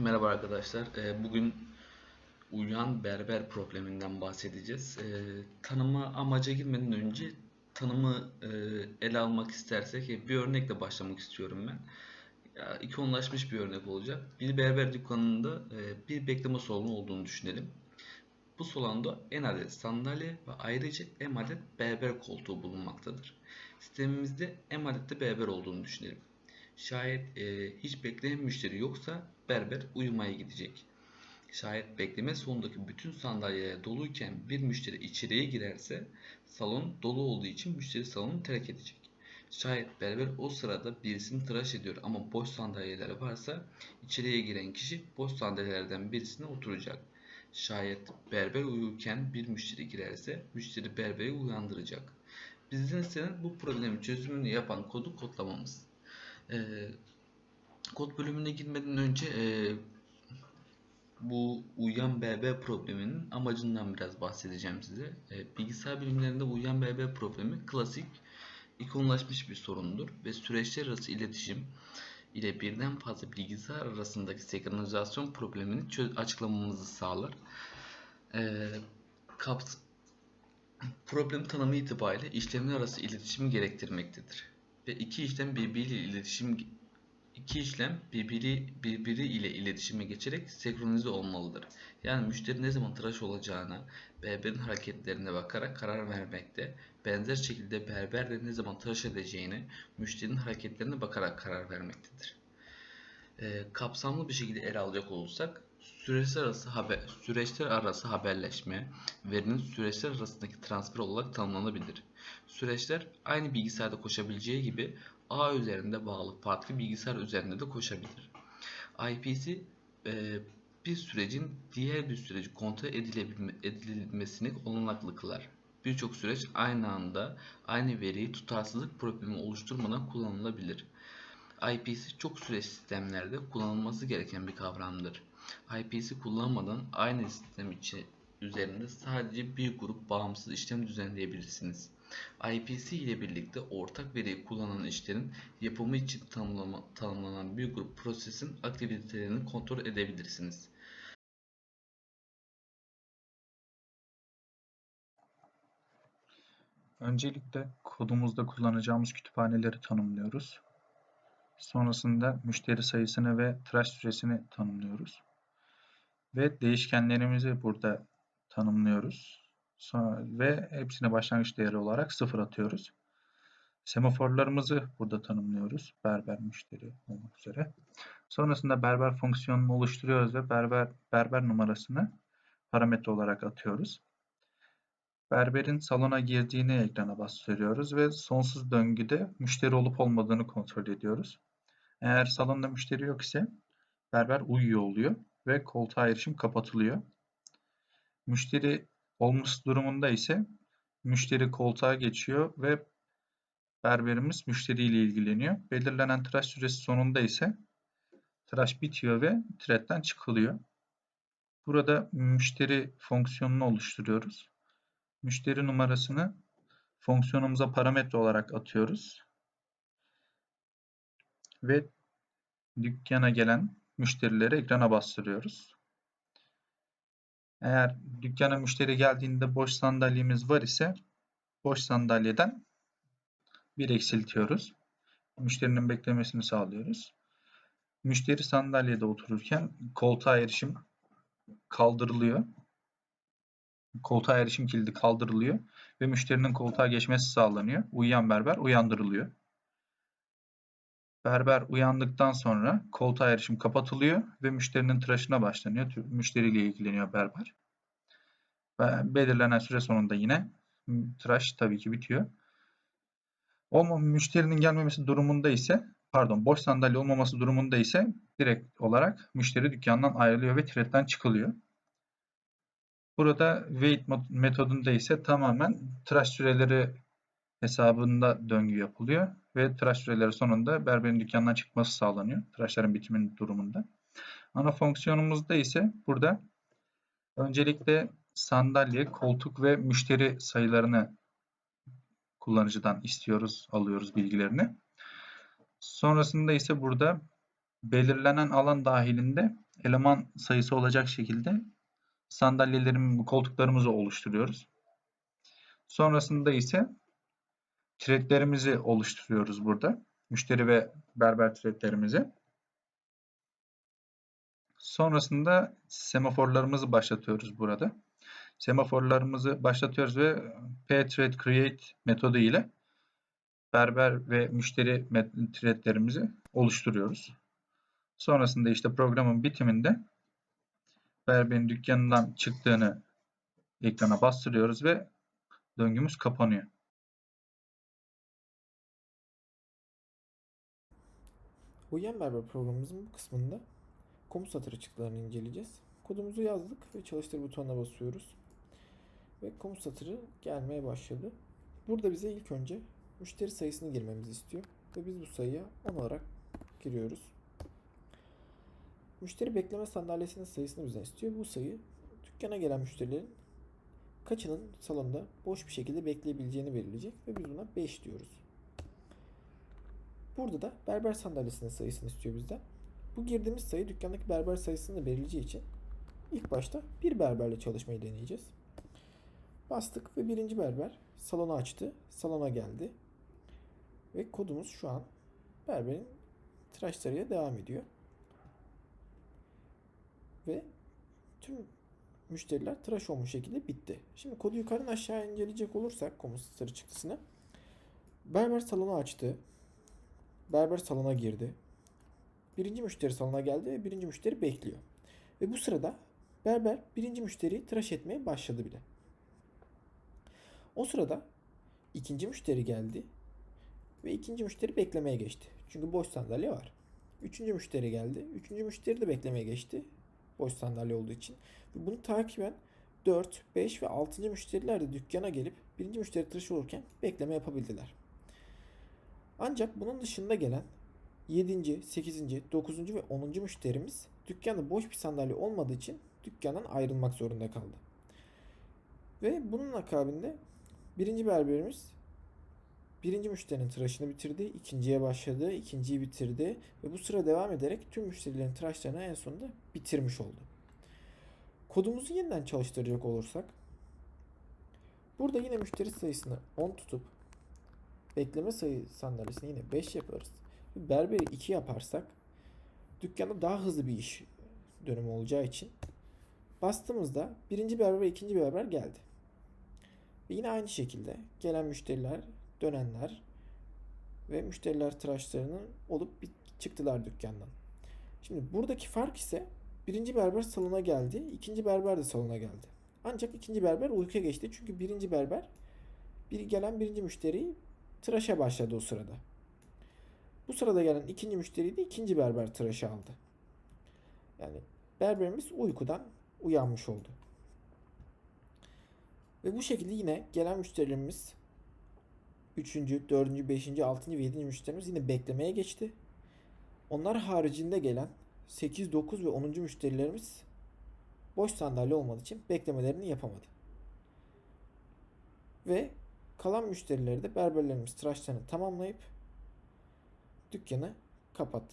Merhaba arkadaşlar. Ee, Bugün uyuyan berber probleminden bahsedeceğiz. Ee, Tanıma amaca girmeden önce tanımı e, ele almak istersek e, bir örnekle başlamak istiyorum ben. İkonlaşmış bir örnek olacak. Bir berber dükkanında e, bir bekleme salonu olduğunu düşünelim. Bu salonda en adet sandalye ve ayrıca en adet berber koltuğu bulunmaktadır. Sistemimizde en adette berber olduğunu düşünelim. Şayet e, hiç bekleyen müşteri yoksa berber uyumaya gidecek. Şayet bekleme sonundaki bütün sandalyeler doluyken bir müşteri içeriye girerse salon dolu olduğu için müşteri salonu terk edecek. Şayet berber o sırada birisini tıraş ediyor ama boş sandalyeler varsa içeriye giren kişi boş sandalyelerden birisine oturacak. Şayet berber uyurken bir müşteri girerse müşteri berberi uyandıracak. Bizden istenen bu problemin çözümünü yapan kodu kodlamamız. Ee, kod bölümüne girmeden önce e, bu uyuyan BB probleminin amacından biraz bahsedeceğim size. E, bilgisayar bilimlerinde uyuyan BB problemi klasik ikonlaşmış bir sorundur ve süreçler arası iletişim ile birden fazla bilgisayar arasındaki senkronizasyon problemini açıklamamızı sağlar. E, kaps problem tanımı itibariyle işlemler arası iletişimi gerektirmektedir ve iki işlem birbiriyle iletişim iki işlem birbiri birbiri ile iletişime geçerek senkronize olmalıdır. Yani müşteri ne zaman tıraş olacağına berberin hareketlerine bakarak karar vermekte. Benzer şekilde berber de ne zaman tıraş edeceğine müşterinin hareketlerine bakarak karar vermektedir. Ee, kapsamlı bir şekilde ele alacak olursak süreçler arası haber süreçler arası haberleşme verinin süreçler arasındaki transfer olarak tanımlanabilir. Süreçler aynı bilgisayarda koşabileceği gibi ağ üzerinde bağlı farklı bilgisayar üzerinde de koşabilir. IPC e, bir sürecin diğer bir süreci kontrol edilebilme, edilmesini olanaklı kılar. Birçok süreç aynı anda aynı veriyi tutarsızlık problemi oluşturmadan kullanılabilir. IPC çok süreç sistemlerde kullanılması gereken bir kavramdır. IPC kullanmadan aynı sistem içi üzerinde sadece bir grup bağımsız işlem düzenleyebilirsiniz. IPC ile birlikte ortak veriyi kullanan işlerin yapımı için tanımlama, tanımlanan bir grup prosesin aktivitelerini kontrol edebilirsiniz. Öncelikle kodumuzda kullanacağımız kütüphaneleri tanımlıyoruz. Sonrasında müşteri sayısını ve tıraş süresini tanımlıyoruz. Ve değişkenlerimizi burada tanımlıyoruz. Sonra, ve hepsine başlangıç değeri olarak sıfır atıyoruz. Semaforlarımızı burada tanımlıyoruz. Berber müşteri olmak üzere. Sonrasında berber fonksiyonunu oluşturuyoruz ve berber, berber numarasını parametre olarak atıyoruz. Berberin salona girdiğini ekrana bastırıyoruz ve sonsuz döngüde müşteri olup olmadığını kontrol ediyoruz. Eğer salonda müşteri yok ise berber uyuyor oluyor ve koltuğa erişim kapatılıyor. Müşteri olması durumunda ise müşteri koltuğa geçiyor ve berberimiz müşteriyle ilgileniyor. Belirlenen tıraş süresi sonunda ise tıraş bitiyor ve thread'den çıkılıyor. Burada müşteri fonksiyonunu oluşturuyoruz. Müşteri numarasını fonksiyonumuza parametre olarak atıyoruz. Ve dükkana gelen müşterileri ekrana bastırıyoruz. Eğer dükkana müşteri geldiğinde boş sandalyemiz var ise boş sandalyeden bir eksiltiyoruz. Müşterinin beklemesini sağlıyoruz. Müşteri sandalyede otururken koltuğa erişim kaldırılıyor. Koltuğa erişim kilidi kaldırılıyor ve müşterinin koltuğa geçmesi sağlanıyor. Uyuyan berber uyandırılıyor. Berber uyandıktan sonra koltuğa erişim kapatılıyor ve müşterinin tıraşına başlanıyor. Müşteriyle ilgileniyor berber. Ve belirlenen süre sonunda yine tıraş tabii ki bitiyor. O müşterinin gelmemesi durumunda ise pardon boş sandalye olmaması durumunda ise direkt olarak müşteri dükkandan ayrılıyor ve thread'den çıkılıyor. Burada wait metodunda ise tamamen tıraş süreleri hesabında döngü yapılıyor ve tıraş süreleri sonunda berberin dükkandan çıkması sağlanıyor. Tıraşların bitiminin durumunda. Ana fonksiyonumuzda ise burada öncelikle sandalye, koltuk ve müşteri sayılarını kullanıcıdan istiyoruz, alıyoruz bilgilerini. Sonrasında ise burada belirlenen alan dahilinde eleman sayısı olacak şekilde sandalyelerimizi, koltuklarımızı oluşturuyoruz. Sonrasında ise threadlerimizi oluşturuyoruz burada. Müşteri ve berber threadlerimizi. Sonrasında semaforlarımızı başlatıyoruz burada. Semaforlarımızı başlatıyoruz ve pthread create metodu ile berber ve müşteri threadlerimizi oluşturuyoruz. Sonrasında işte programın bitiminde berberin dükkanından çıktığını ekrana bastırıyoruz ve döngümüz kapanıyor. Uyuyan Berber programımızın bu kısmında komut satırı çıktılarını inceleyeceğiz. Kodumuzu yazdık ve çalıştır butonuna basıyoruz. Ve komut satırı gelmeye başladı. Burada bize ilk önce müşteri sayısını girmemizi istiyor. Ve biz bu sayıya 10 olarak giriyoruz. Müşteri bekleme sandalyesinin sayısını bizden istiyor. Bu sayı dükkana gelen müşterilerin kaçının salonda boş bir şekilde bekleyebileceğini belirleyecek ve biz buna 5 diyoruz. Burada da berber sandalyesinin sayısını istiyor bizden. Bu girdiğimiz sayı dükkandaki berber sayısını da belirleyeceği için ilk başta bir berberle çalışmayı deneyeceğiz. Bastık ve birinci berber salonu açtı. Salona geldi. Ve kodumuz şu an berberin tıraşlarıyla devam ediyor. Ve tüm müşteriler tıraş olmuş şekilde bitti. Şimdi kodu yukarıdan aşağı inceleyecek olursak komut sarı çıktısını. Berber salonu açtı. Berber salona girdi. Birinci müşteri salona geldi ve birinci müşteri bekliyor. Ve bu sırada berber birinci müşteriyi tıraş etmeye başladı bile. O sırada ikinci müşteri geldi ve ikinci müşteri beklemeye geçti. Çünkü boş sandalye var. Üçüncü müşteri geldi. Üçüncü müşteri de beklemeye geçti. Boş sandalye olduğu için. Ve bunu takiben 4, 5 ve 6. müşteriler de dükkana gelip birinci müşteri tıraş olurken bekleme yapabildiler. Ancak bunun dışında gelen 7. 8. 9. ve 10. müşterimiz dükkanda boş bir sandalye olmadığı için dükkandan ayrılmak zorunda kaldı. Ve bunun akabinde birinci berberimiz birinci müşterinin tıraşını bitirdi, ikinciye başladı, ikinciyi bitirdi ve bu sıra devam ederek tüm müşterilerin tıraşlarını en sonunda bitirmiş oldu. Kodumuzu yeniden çalıştıracak olursak burada yine müşteri sayısını 10 tutup bekleme sayı sandalyesini yine 5 yaparız. Berberi 2 yaparsak dükkanda daha hızlı bir iş dönümü olacağı için bastığımızda birinci berber ve ikinci berber geldi. Ve yine aynı şekilde gelen müşteriler, dönenler ve müşteriler tıraşlarının olup bit- çıktılar dükkandan. Şimdi buradaki fark ise birinci berber salona geldi, ikinci berber de salona geldi. Ancak ikinci berber uykuya geçti çünkü birinci berber bir gelen birinci müşteriyi tıraşa başladı o sırada. Bu sırada gelen ikinci müşteriyi de ikinci berber tıraşa aldı. Yani berberimiz uykudan uyanmış oldu. Ve bu şekilde yine gelen müşterilerimiz 3. 4. 5. 6. ve 7. müşterimiz yine beklemeye geçti. Onlar haricinde gelen 8, 9 ve 10. müşterilerimiz boş sandalye olmadığı için beklemelerini yapamadı. Ve kalan müşterileri de berberlerimiz tıraşlarını tamamlayıp dükkanı kapattılar.